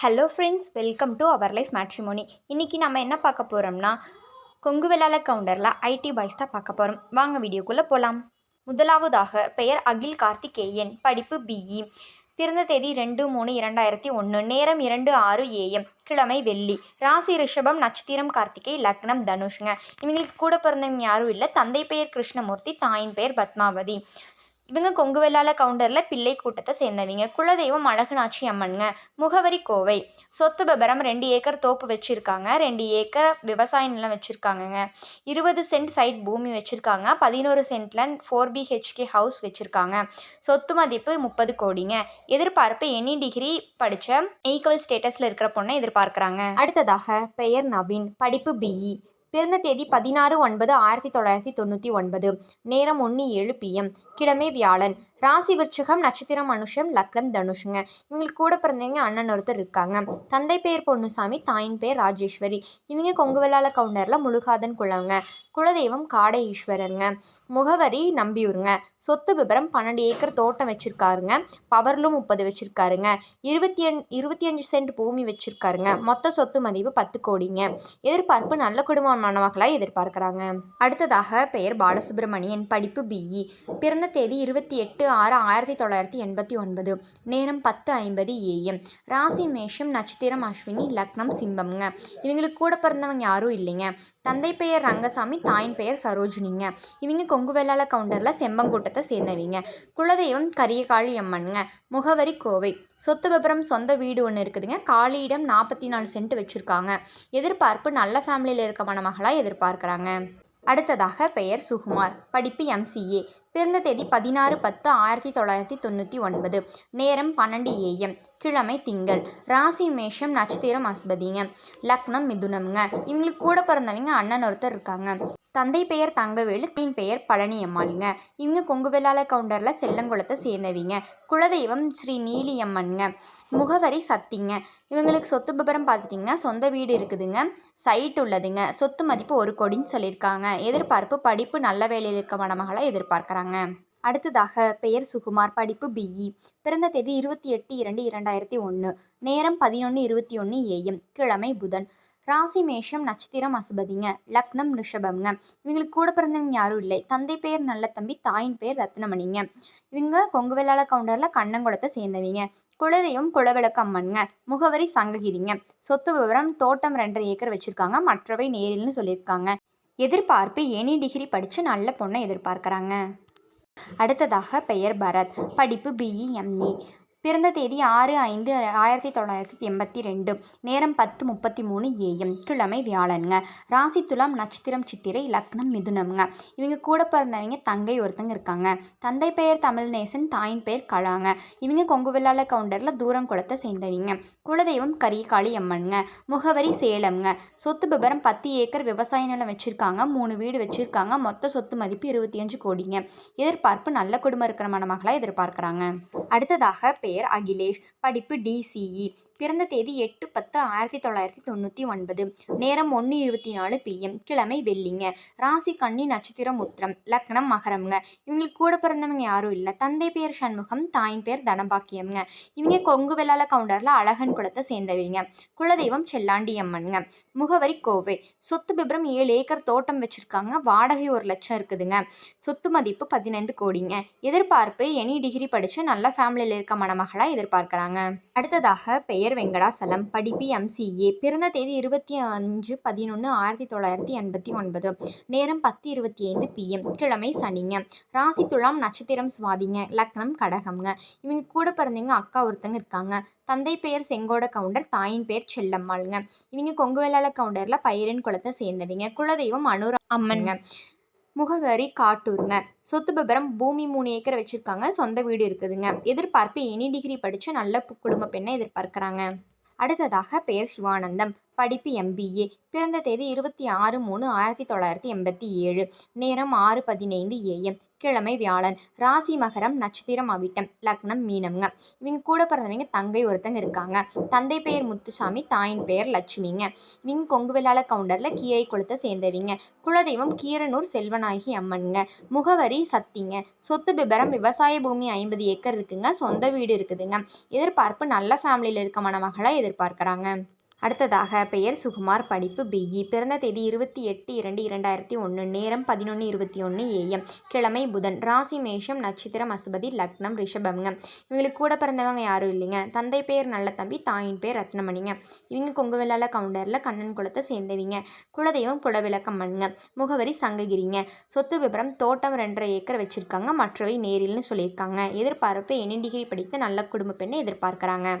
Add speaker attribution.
Speaker 1: Hello friends welcome to our life matrimony இன்றைக்கி நம்ம என்ன பார்க்க போகிறோம்னா கொங்கு விளால கவுண்டரில் ஐடி பாய்ஸ் தான் பார்க்க போகிறோம் வாங்க வீடியோக்குள்ளே போகலாம் முதலாவதாக பெயர் அகில் கார்த்திகேயன் படிப்பு பிஇ பிறந்த தேதி ரெண்டு மூணு இரண்டாயிரத்தி ஒன்று நேரம் இரண்டு ஆறு ஏஎம் கிழமை வெள்ளி. ராசி ரிஷபம் நட்சத்திரம் கார்த்திகை லக்னம் தனுஷுங்க. இவங்களுக்கு கூட பிறந்தவங்க யாரும் இல்லை. தந்தை பெயர் கிருஷ்ணமூர்த்தி தாயின் பெயர் பத்மாவதி. இவங்க கொங்கு வெள்ளாள கவுண்டரில் பிள்ளை கூட்டத்தை சேர்ந்தவங்க. குலதெய்வம் அழகுநாச்சி அம்மனுங்க. முகவரி கோவை. சொத்து விபரம் ரெண்டு ஏக்கர் தோப்பு வச்சுருக்காங்க. ரெண்டு ஏக்கர் விவசாய நிலம் வச்சுருக்காங்கங்க. இருபது சென்ட் சைட் பூமி வச்சுருக்காங்க. பதினோரு சென்டில் ஃபோர் பிஹெச்கே ஹவுஸ் வச்சுருக்காங்க. சொத்து மதிப்பு முப்பது கோடிங்க. எதிர்பார்ப்பு எனி டிகிரி படித்த ஈக்குவல் ஸ்டேட்டஸில் இருக்கிற பொண்ணை எதிர்பார்க்குறாங்க. அடுத்ததாக பெயர் நவீன். படிப்பு பிஇ பிறந்த தேதி பதினாறு ஒன்பது ஆயிரத்தி தொள்ளாயிரத்தி தொண்ணூற்றி ஒன்பது. நேரம் ஒன்று ஏழு பிஎம் கிழமை வியாழன். ராசி விருச்சகம் நட்சத்திரம் மனுஷம் லக்னம் தனுஷுங்க. இவங்களுக்கு கூட பிறந்தவங்க அண்ணன் ஒருத்தர் இருக்காங்க. தந்தை பெயர் பொன்னுசாமி தாயின் பெயர் ராஜேஸ்வரி. இவங்க கொங்கு வெள்ளாள கவுண்டரில் முழுகாதன் குளவங்க குலதெய்வம் காடை ஈஸ்வரருங்க. முகவரி நம்பியூருங்க. சொத்து விபரம் பன்னெண்டு ஏக்கர் தோட்டம் வச்சுருக்காருங்க. பவர்லும் முப்பது வச்சுருக்காருங்க. இருபத்தி அஞ் இருபத்தி அஞ்சு சென்ட் பூமி வச்சுருக்காருங்க. மொத்த சொத்து மதிப்பு பத்து கோடிங்க. எதிர்பார்ப்பு நல்ல குடும்பமானவர்களாக எதிர்பார்க்குறாங்க. அடுத்ததாக பெயர் பாலசுப்ரமணியன் படிப்பு பிஇ பிறந்த தேதி இருபத்தி எட்டு ஆறு ஆயிரத்தி தொள்ளாயிரத்தி எண்பத்தி ஒன்பது. நேரம் பத்து ஐம்பது ஏஎம் ராசி மேஷம் நட்சத்திரம் அஸ்வினி லக்னம் சிம்பம்ங்க இவங்களுக்கு கூட பிறந்தவங்க யாரும் இல்லைங்க. தந்தை பெயர் ரங்கசாமி தாயின் பெயர் சரோஜினிங்க. இவங்க கொங்கு வெள்ளாள கவுண்டரில் செம்பங்கூட்டத்தை சேர்ந்தவங்க. குலதெய்வம் கரியகாளி அம்மனுங்க. முகவரி கோவை. சொத்து விபரம் சொந்த வீடு ஒன்று இருக்குதுங்க. காலியிடம் நாற்பத்தி நாலு சென்ட் வச்சுருக்காங்க. எதிர்பார்ப்பு நல்ல ஃபேமிலியில் இருக்க மணமகளாக எதிர்பார்க்குறாங்க. அடுத்ததாக பெயர் சுகுமார். படிப்பு எம்சிஏ பிறந்த தேதி பதினாறு பத்து ஆயிரத்தி தொள்ளாயிரத்தி தொண்ணூற்றி ஒன்பது. நேரம் பன்னெண்டு ஏஎம் கிழமை திங்கள். ராசி மேஷம் நட்சத்திரம் அஸ்பதிங்க. லக்னம் மிதுனம்ங்க. இவங்களுக்கு கூட பிறந்தவங்க அண்ணன் ஒருத்தர் இருக்காங்க. தந்தை பெயர் தங்கவேலு தீன் பெயர் பழனியம்மாளுங்க. இவங்க கொங்கு வெள்ளாள கவுண்டரில் செல்லங்குளத்தை சேர்ந்தவிங்க. குலதெய்வம் ஸ்ரீ நீலியம்மனுங்க. முகவரி சத்திங்க. இவங்களுக்கு சொத்து விபரம் பார்த்துட்டிங்கன்னா சொந்த வீடு இருக்குதுங்க. சைட் உள்ளதுங்க. சொத்து மதிப்பு ஒரு கோடின்னு சொல்லியிருக்காங்க. எதிர்பார்ப்பு படிப்பு நல்ல வேலையில் இருக்க மணமகளாக எதிர்பார்க்குறாங்க. அடுத்ததாக பெயர் சுகுமார் படிப்பு பிஇ பிறந்த தேதி இருபத்தி எட்டு இரண்டு இரண்டாயிரத்தி ஒன்று நேரம் பதினொன்று இருபத்தி ஒன்று ஏஎம் கிழமை புதன். ராசி மேஷம் நட்சத்திரம் அசுபதிங்க லக்னம் ரிஷபம்ங்க. இவங்களுக்கு கூட பிறந்தவங்க யாரும் இல்லை. தந்தை பெயர் நல்ல தம்பி தாயின் பெயர் ரத்னமணிங்க. இவங்க கொங்கு வெள்ளாள கவுண்டரில் கண்ணங்குளத்தை சேர்ந்தவங்க. குலதெய்வம் குலவிளக்கு அம்மனுங்க. முகவரி சங்ககிரிங்க. சொத்து விவரம் தோட்டம் ரெண்டரை ஏக்கர் வச்சுருக்காங்க. மற்றவை நேரில்னு சொல்லியிருக்காங்க. எதிர்பார்ப்பு எனி டிகிரி படித்து நல்ல பொண்ணை எதிர்பார்க்குறாங்க. அடுத்ததாக பெயர் பரத். படிப்பு பிஇ எம்இ பிறந்த தேதி ஆறு ஐந்து ஆயிரத்தி தொள்ளாயிரத்தி எண்பத்தி ரெண்டு. நேரம் பத்து முப்பத்தி மூணு ஏஎம் கிழமை வியாழனுங்க. ராசி துலாம் நட்சத்திரம் சித்திரை லக்னம் மிதுனம்ங்க. இவங்க கூட பிறந்தவங்க தங்கை ஒருத்தங்க இருக்காங்க. தந்தை பெயர் தமிழ்நேசன் தாயின் பெயர் கலாங்க. இவங்க கொங்கு வெள்ளாள கவுண்டரில் தூரம் குளத்தை சேர்ந்தவங்க. குலதெய்வம் கரியகாளி அம்மனுங்க. முகவரி சேலம்ங்க. சொத்து விபரம் பத்து ஏக்கர் விவசாய நிலம் வச்சுருக்காங்க. மூணு வீடு வச்சுருக்காங்க. மொத்த சொத்து மதிப்பு இருபத்தி அஞ்சு கோடிங்க. எதிர்பார்ப்பு நல்ல குடும்பம் இருக்கிற மணமகளாக எதிர்பார்க்குறாங்க. அடுத்ததாக பெயர் அகிலேஷ் படிப்பு டிசிஇ பிறந்த தேதி எட்டு பத்து ஆயிரத்தி தொள்ளாயிரத்தி தொண்ணூற்றி ஒன்பது. நேரம் ஒன்று இருபத்தி நாலு பிஎம் கிழமை வெள்ளிங்க. ராசி கண்ணி நட்சத்திரம் உத்திரம். லக்னம் மகரம்ங்க. இவங்களுக்கு கூட பிறந்தவங்க யாரும் இல்லை. தந்தை பேர் சண்முகம் தாயின் பேர் தனபாக்கியம்ங்க. இவங்க கொங்கு வெள்ளால கவுண்டரில் அழகன் குலத்தை சேர்ந்தவங்க. குலதெய்வம் செல்லாண்டி அம்மனுங்க. முகவரி கோவை. சொத்து விபரம் ஏழு ஏக்கர் தோட்டம் வச்சுருக்காங்க. வாடகை ஒரு லட்சம் இருக்குதுங்க. சொத்து மதிப்பு பதினைந்து கோடிங்க. எதிர்பார்ப்பு எனி டிகிரி படித்து நல்ல ஃபேமிலியில் இருக்க மணமகளாக எதிர்பார்க்குறாங்க. அடுத்ததாக பெயர் வெங்கடாசலம். படிப்பு எம்சிஏ பிறந்த தேதி இருபத்தி அஞ்சு பதினொன்று ஆயிரத்தி தொள்ளாயிரத்தி எண்பத்தி ஒன்பது. நேரம் பத்து இருபத்தி ஐந்து பிஎம் கிழமை சனிங்க. ராசி துலாம் நட்சத்திரம் சுவாதிங்க. லக்னம் கடகம்ங்க. இவங்க கூட பிறந்தவங்க அக்கா ஒருத்தங்க இருக்காங்க. தந்தை பெயர் செங்கோட கவுண்டர் தாயின் பெயர் செல்லம்மாளுங்க. இவங்க கொங்கு வேளாள கவுண்டரில் பயிரின் குளத்தை சேர்ந்தவங்க. குலதெய்வம் அனுர அம்மனுங்க முகவரி காட்டூருங்க சொத்து விபரம் பூமி மூணு ஏக்கர் வச்சுருக்காங்க. சொந்த வீடு இருக்குதுங்க. எதிர்பார்ப்பு எனி டிகிரி படித்து நல்ல குடும்ப பெண்ணை எதிர்பார்க்குறாங்க. அடுத்ததாக பெயர் சிவானந்தம். படிப்பு எம்பிஏ பிறந்த தேதி இருபத்தி ஆறு மூணு ஆயிரத்தி தொள்ளாயிரத்தி எண்பத்தி ஏழு. நேரம் ஆறு பதினைந்து ஏஎம் கிழமை வியாழன். ராசி மகரம் நட்சத்திரம் அவிட்டம். லக்னம் மீனம்ங்க. இவங்க கூட பிறந்தவங்க தங்கை ஒருத்தங்க இருக்காங்க. தந்தை பெயர் முத்துசாமி தாயின் பெயர் லட்சுமிங்க. இவங்க கொங்கு விழால கவுண்டரில் கீரை குளத்தை சேர்ந்தவிங்க. குலதெய்வம் கீரனூர் செல்வநாயகி அம்மனுங்க. முகவரி சத்திங்க. சொத்து விபரம் விவசாய பூமி ஐம்பது ஏக்கர் இருக்குங்க. சொந்த வீடு இருக்குதுங்க. எதிர்பார்ப்பு நல்ல ஃபேமிலியில் இருக்க மகளாக எதிர்பார்க்குறாங்க. அடுத்ததாக பெயர் சுகுமார் படிப்பு பிஇ பிறந்த தேதி இருபத்தி எட்டு இரண்டு இரண்டாயிரத்தி ஒன்று நேரம் பதினொன்று இருபத்தி ஒன்று ஏஎம் கிழமை புதன். ராசி மேஷம் நட்சத்திரம் அசுபதி லக்னம் ரிஷபம்ங்க. இவங்களுக்கு கூட பிறந்தவங்க யாரும் இல்லைங்க. தந்தை பேர் நல்ல தம்பி தாயின் பேர் ரத்னமணிங்க. இவங்க கொங்கு கவுண்டரில் கண்ணன் குளத்தை சேர்ந்தவிங்க. குலதெய்வம் குலவிளக்கம்மனுங்க முகவரி சங்ககிரிங்க. சொத்து விபரம் தோட்டம் ரெண்டரை ஏக்கர் வச்சுருக்காங்க. மற்றவை நேரில்னு சொல்லியிருக்காங்க. எதிர்பார்ப்பு என்ன டிகிரி படித்த நல்ல குடும்ப பெண்ணை எதிர்பார்க்குறாங்க.